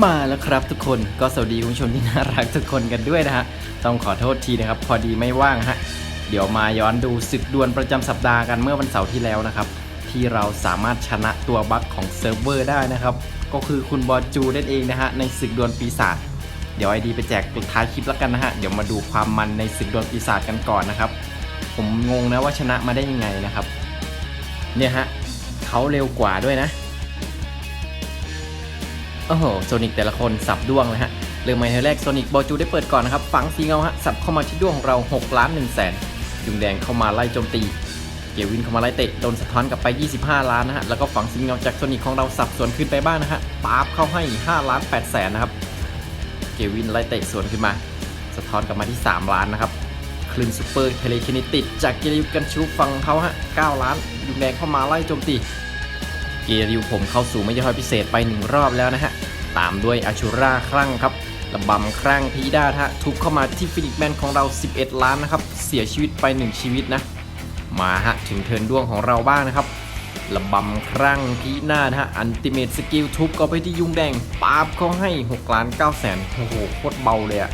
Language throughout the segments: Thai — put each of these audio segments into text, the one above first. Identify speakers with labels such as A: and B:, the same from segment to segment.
A: มาแล้วครับทุกคนก็สวัสดีคุณผู้ชมที่น่ารักทุกคนกันด้วยนะฮะ ต้องขอโทษทีนะครับ พอดีไม่ว่างฮะ เดี๋ยวมาย้อนดูศึกดวลประจำสัปดาห์กันเมื่อวันเสาร์ที่แล้วนะครับ ที่เราสามารถชนะตัวบั๊กของเซิร์ฟเวอร์ได้นะครับ ก็คือคุณบอจูนั่นเองนะฮะ ในศึกดวลปีศาจเดี๋ยวไอดีไปแจกท้ายคลิปแล้วกันนะฮะ เดี๋ยวมาดูความมันในศึกดวลปีศาจกันก่อนนะครับ ผมงงนะว่าชนะมาได้ยังไงนะครับ เนี่ยฮะเขาเร็วกว่าด้วยนะ อ้โหโซนิกแต่ละคนสับด้วงเลยฮะเริ่มมาเทอร์แรกโซนิกบอจูได้เปิดก่อนนะครับฝังสีเงาฮะสับเข้ามาที่ด้วงของเรา6ล้าน1แสนยุงแดงเข้ามาไล่โจมตี เกวินเข้ามาไล่เตะโดนสะท้อนกลับไป 25 ล้านนะฮะแล้วก็ฝังสีเงาจากโซนิกของเราสับสวนขึ้นไปบ้างนะฮะปาบเข้าให้5ล้าน8แสนนะครับเกวินไล่เตะสวนขึ้นมา สะท้อนกลับมาที่ 3 ล้านนะครับคลื่นซูเปอร์เทเลคินิติดจากเกลิวกันชูฟังเขาฮะ9ล้านยุงแดงเข้ามาไล่โจมตี เกริวผมเข้าสู่ไม่ยอดพิเศษไปหนึ่งรอบแล้วนะฮะ ตามด้วยอาชูราครั่งครับระบำครั่งพีด้าฮะทุบเข้ามาที่ฟินิกแมนของเรา 11 ล้านนะครับ เสียชีวิตไป 1 ชีวิตนะ มาฮะ ถึงเทินด้วงของเราบ้างนะครับระบำครั่งพีนานะฮะอันติเมตสกิลทุบก็ไปที่ยุงแดงปาบเขาให้6ล้าน9แสนโอ้โหโคตรเบาเลยอะ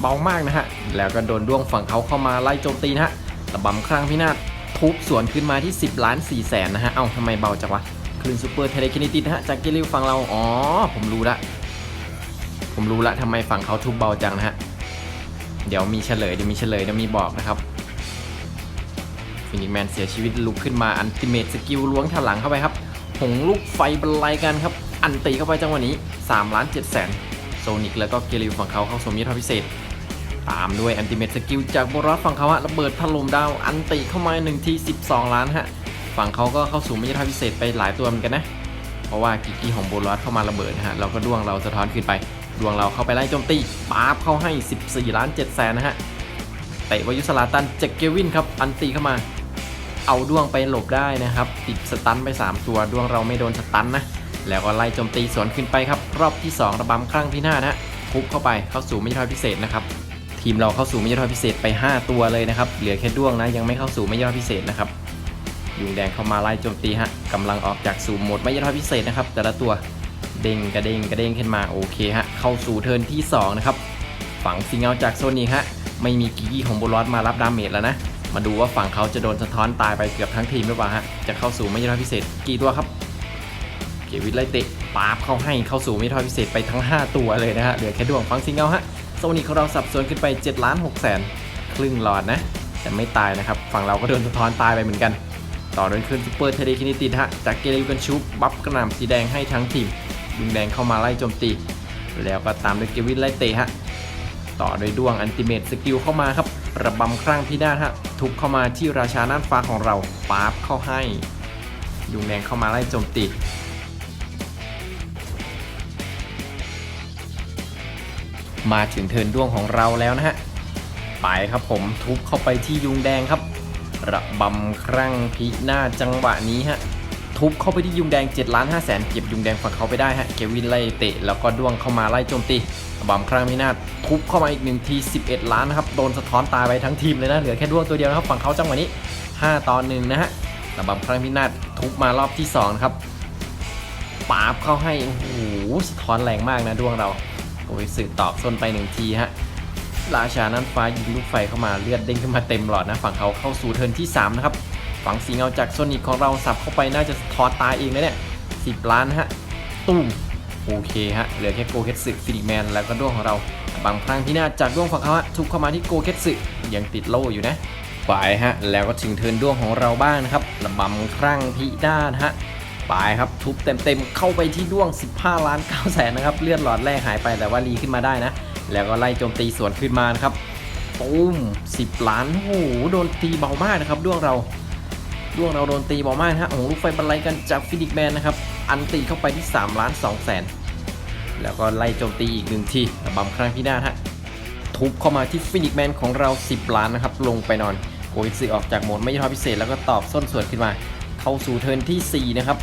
A: เบามากนะฮะ แล้วก็โดนด้วงฝั่งเขาเข้ามาไล่โจมตีนะฮะระบำครั่งพินาศ ทุบสวนขึ้นมาที่ 10 ล้าน4แสนนะฮะ เอ้าทำไมเบาจังวะ คลื่นซูเปอร์เทเลคินิตินะฮะ จากเกลิวฝั่งเรา อ๋อ ผมรู้ละ ผมรู้ละทำไมฝั่งเขาทุบเบาจังนะฮะ เดี๋ยวมีเฉลย เดี๋ยวมีเฉลย เดี๋ยวมีบอกนะครับฟินิกแมนเสียชีวิตลุกขึ้นมาอันติเมตสกิลล้วงถลังเข้าไปครับ หงลูกไฟบรรลัยกันครับ อันตีเข้าไปจังหวะนี้3ล้าน7แสนโซนิกแล้วก็เกลิวฝั่งเขาเข้าสมยุทธพิเศษ ตามด้วยแอนติเมตสกิลจากโบรอสฝั่งเขาฮะระเบิดถล่มดาวอันติเข้ามา1ที่ 12 ล้านฮะฝั่งเขาก็เข้าสู่มิตรภาพพิเศษไปหลายตัวเหมือนกันนะ เพราะว่ากิกกี้ของโบรอสเข้ามาระเบิดนะฮะเราก็ดวงเราสะท้อนขึ้นไปดวงเราเข้าไปไล่โจมตีปาบเข้าให้ 14 ล้าน7แสนนะฮะเตะวายุสลาตันเจคเกวินครับอันตีเข้ามา เอาดวงไปหลบได้นะครับ ติดสตันไป 3 ตัวดวงเราไม่โดนสตันนะแล้วก็ไล่โจมตีสวนขึ้นไปครับ รอบที่ 2 ระบำครั้งที่หน้านะฮะทุบเข้าไปเข้าสู่มิตรภาพพิเศษนะครับ ทีมเราเข้าสู่ไมิตรภาพพิเศษไป 5 ตัวเลยนะครับ เหลือแค่ด้วงนะ ยังไม่เข้าสู่ไมิตรภาพพิเศษนะครับ ยุงแดงเข้ามาไล่โจมตีฮะกำลังออกจากสู่โหมดไม่ยอดพิเศษนะครับ แต่ละตัวเด้งกระเด้งกระเด้งขึ้นมาโอเคฮะ เข้าสู่เทิร์นที่ 2 นะครับ ฝั่งซิงเงาจากโซนิกฮะ ไม่มีกิกกี้ของโบลอสมารับดาเมจแล้วนะ มาดูว่าฝั่งเขาจะโดนสะท้อนตายไปเกือบทั้งทีมหรือเปล่าฮะ จะเข้าสู่ไม่ยอดพิเศษกี่ตัวครับ เกวินไล่เตะปาบเข้าให้เข้าสู่ไม่ยอดพิเศษไปทั้ง 5 ตัวเลยนะฮะ เหลือแค่ดวงฝั่งซิงเงาฮะ โซนิกของเราสับสนขึ้นไป7ล้าน6แสนครึ่งหลอดนะ แต่ไม่ตายนะครับ ฝั่งเราก็โดนสะท้อนตายไปเหมือนกัน ต่อด้วยขึ้นซูเปอร์เทเลคินิติฮะจากเกลิวกันชูปบัฟกระหน่ำสีแดงให้ทั้งทีมยุงแดงเข้ามาไล่โจมตี แล้วก็ตามด้วยเกวินไล่เตะฮะต่อด้วยดวงอันติเมตสกิลเข้ามาครับระบำครั้งพินาศฮะทุบเข้ามาที่ราชาน่านฟ้าของเราปาบเข้าให้ยุงแดงเข้ามาไล่โจมตี มาถึงเทินด้วงของเราแล้วนะฮะไปครับผมทุบเข้าไปที่ยุงแดงครับ ระบำครั้งพินาจังหวะนี้ฮะทุบเข้าไปที่ยุงแดง7ล้าน5แสนเก็บยุงแดงฝั่งเขาไปได้ฮะเกวินไล่เตะแล้วก็ด้วงเข้ามาไล่โจมตีระบำครั้งพินาทุบเข้ามาอีกหนึ่งที 11 ล้านนะครับโดนสะท้อนตายไปทั้งทีมเลยนะเหลือแค่ด้วงตัวเดียวนะครับฝั่งเขาจังหวะนี้ 5 ต่อหนึ่งนะฮะระบำครั้งพินาทุบมารอบที่2ครับปาบเข้าให้โอ้โหสะท้อนแรงมากนะด้วงเรา อ้ยสื่อตอบส้นไปหนึ่งทีฮะราชานั้นฟ้ายิงลูกไฟเข้ามาเลือดเด้งขึ้นมาเต็มหลอดนะฝั่งเขาเข้าสู่เทิร์นที่ 3 นะครับ ฝั่งสีเงาจากโซนิกของเราสับเข้าไปน่าจะทอดตายเองนะเนี่ยสิบล้านฮะตุ้มโอเคฮะเหลือแค่โกเคตสึฟิลิแมนแล้วก็ด้วงของเราบางพลังที่น่าจากด้วงฝั่งเขาฮะทุบเข้ามาที่โกเคตสึยังติดโล่อยู่นะไปฮะแล้วก็ถึงเทิร์นด้วงของเราบ้างนะครับระบำครั่งพิด้านฮะ ไปครับทุบเต็มๆเข้าไปที่ด้วง 15 ล้าน9แสนนะครับเลือดหลอดแรกหายไปแต่ว่ารีขึ้นมาได้นะ แล้วก็ไล่โจมตีสวนขึ้นมานครับปุ้ม10 ล้านโอ้โหโดนตีเบามากนะครับด้วงเราด้วงเราโดนตีเบามากนะฮะโอ้โหลูกไฟบรรลัยกันจากฟินิกแมนนะครับอันตีเข้าไปที่3ล้าน2แสนแล้วก็ไล่โจมตีอีกหนึ่งทีระบำครั้งพินาฮะทุบเข้ามาที่ฟินิกแมนของเรา 10 ล้านนะครับลงไปนอนโกอิซึออกจากโหมดไม่ยอดพิเศษแล้วก็ตอบส้นส่วนขึ้นมา เข้าสู่เทิร์นที่ 4 นะครับ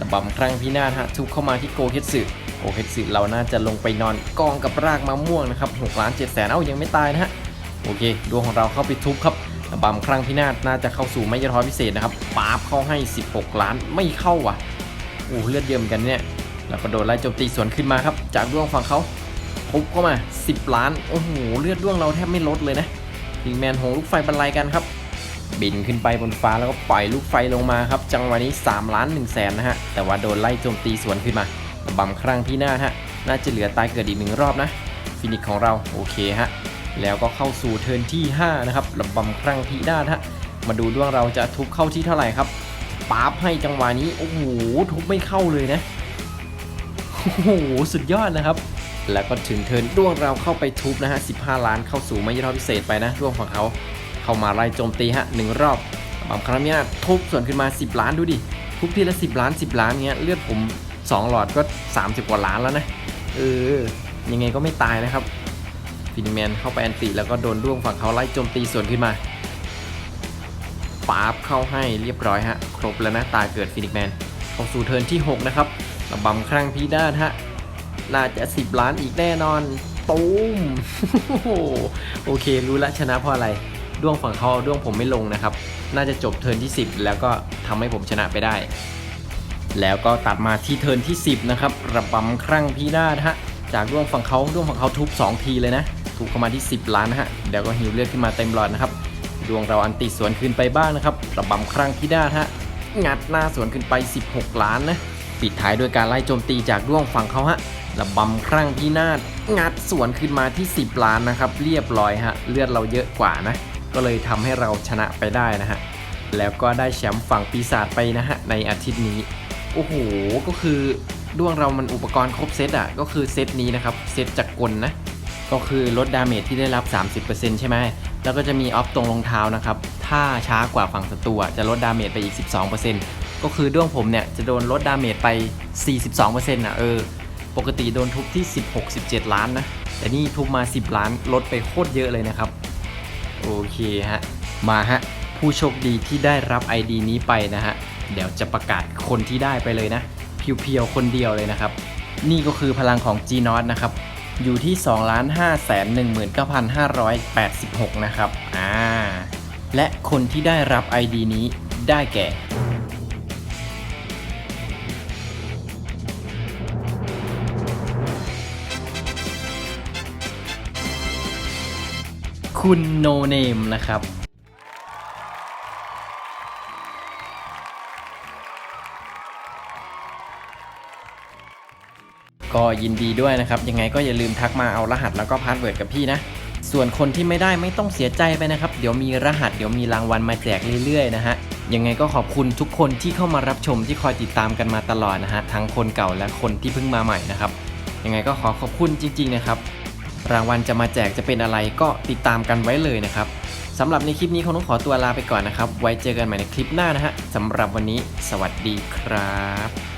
A: ระบำครั้งพินาศฮะทุบเข้ามาที่โกเคสึโกเคสึเราน่าจะลงไปนอนกองกับรากมะม่วงนะครับ6ล้าน7แสนเอ้ายังไม่ตายนะฮะโอเคดวงของเราเข้าไปทุบครับระบำครั้งพินาศน่าจะเข้าสู่ไม่ยอดพิเศษนะครับปาบเข้าให้ 16 ล้านไม่เข้าว่ะโอ้เลือดเยอะเหมือนกันเนี่ยแล้วก็โดนไล่โจมตีสวนขึ้นมาครับ จากดวงฝั่งเขาทุบเข้ามา 10 ล้านโอ้โหเลือดดวงเราแทบไม่ลดเลยนะพิงแมนโหลูกไฟบรรลัยกันครับ บินขึ้นไปบนฟ้าแล้วก็ปล่อยลูกไฟลงมาครับ จังหวะนี้ 3 ล้าน1แสนนะฮะ แต่ว่าโดนไล่โจมตีสวนขึ้นมาระบำครั้งที่หน้าฮะ น่าจะเหลือตายเกิดอีกหนึ่งรอบนะ ฟินิกของเราโอเคฮะ แล้วก็เข้าสู่เทิร์นที่5นะครับระบำครั้งที่หน้าฮะ มาดูด้วงเราจะทุบเข้าที่เท่าไหร่ครับปาบให้จังหวะนี้โอ้โหทุบไม่เข้าเลยนะโอ้โหสุดยอดนะครับ แล้วก็ถึงเทิร์นด้วงเราเข้าไปทุบนะฮะ15 ล้านเข้าสู่ไม่ยอดพิเศษไปนะด้วงของเขา เข้ามาไล่โจมตีฮะหนึ่งรอบบางครั้งเนี่ยทุบส่วนขึ้นมา 10 ล้านดูดิ ทุบทีละ 10 ล้าน 10 ล้านเงี้ยเลือดผม 2 หลอดก็ 30 กว่าล้านแล้วนะ เออ ยังไงก็ไม่ตายนะครับฟินแมนเข้าไปแอนติแล้วก็โดนด้วงฝั่งเขาไล่โจมตีส่วนขึ้นมาปาบเข้าให้เรียบร้อยฮะ ครบแล้วนะ ตาเกิดฟินิกแมนเข้าสู่เทิร์นที่ 6 นะครับระบำครั้งพีด้านฮะ น่าจะ 10 ล้านอีกแน่นอน ตูมโอเค รู้ละชนะเพราะอะไร ด้วงฝั่งเขาเอด้วงผมไม่ลงนะครับ น่าจะจบเทิร์นที่ 10 แล้วก็ทำให้ผมชนะไปได้ แล้วก็ตัดมาที่เทิร์นที่ 10 นะครับระบำครั้งพีนาฮะจากด้วงฝั่งเขาด้วงฝั่งเขาทุบ 2 ทีเลยนะถูกเข้ามาที่ 10 ล้านนะฮะเดี๋ยวก็หิวเลือดขึ้นมาเต็มหลอดนะครับดวงเราอันติสวนขึ้นไปบ้างนะครับระบำครั้งพีนาฮะงัดหน้าสวนขึ้นไป 16 ล้านนะปิดท้ายด้วยการไล่โจมตีจากด้วงฝั่งเขาฮะระบำครั้งพินาศงัดสวนขึ้นมาที่ 10 ล้านนะครับ เรียบร้อยฮะ เลือดเราเยอะกว่านะ ก็เลยทำให้เราชนะไปได้นะฮะ แล้วก็ได้แชมป์ฝั่งปีศาจไปนะฮะในอาทิตย์นี้ โอ้โห ก็คือด้วงเรามันอุปกรณ์ครบเซตอะ ก็คือเซตนี้นะครับ เซตจากกลนะ ก็คือลดดาเมจที่ได้รับ 30%ใช่ไหม แล้วก็จะมีออฟตรงรองเท้านะครับ ถ้าช้ากว่าฝั่งศัตรูจะลดดาเมจไปอีก 12%ก็คือด้วงผมเนี่ยจะโดนลดดาเมจไป 42%อะเออ ปกติโดนทุบที่ 16-17 ล้านนะ แต่นี่ทุบมา 10 ล้านลดไปโคตรเยอะเลยนะครับ โอเคฮะ มาฮะ ผู้โชคดีที่ได้รับ ID นี้ไปนะฮะ เดี๋ยวจะประกาศคนที่ได้ไปเลยนะ เพียวๆ คนเดียวเลยนะครับ นี่ก็คือพลังของ g n o t นะครับ อยู่ที่ 2 5 1 9 5 8 6 นะครับ อ่า และคนที่ได้รับ ID นี้ได้แก่ คุณโนเนมนะครับก็ยินดีด้วยนะครับ ยังไงก็อย่าลืมทักมาเอารหัสแล้วก็พาสเวิร์ดกับพี่นะ ส่วนคนที่ไม่ได้ไม่ต้องเสียใจไปนะครับ เดี๋ยวมีรหัสเดี๋ยวมีรางวัลมาแจกเรื่อยๆนะฮะ ยังไงก็ขอบคุณทุกคนที่เข้ามารับชมที่คอยติดตามกันมาตลอดนะฮะ ทั้งคนเก่าและคนที่เพิ่งมาใหม่นะครับ ยังไงก็ขอขอบคุณจริง ๆนะครับ รางวัลจะมาแจกจะเป็นอะไรก็ติดตามกันไว้เลยนะครับสำหรับในคลิปนี้คงต้องขอตัวลาไปก่อนนะครับ ไว้เจอกันใหม่ในคลิปหน้านะฮะสำหรับวันนี้ สวัสดีครับ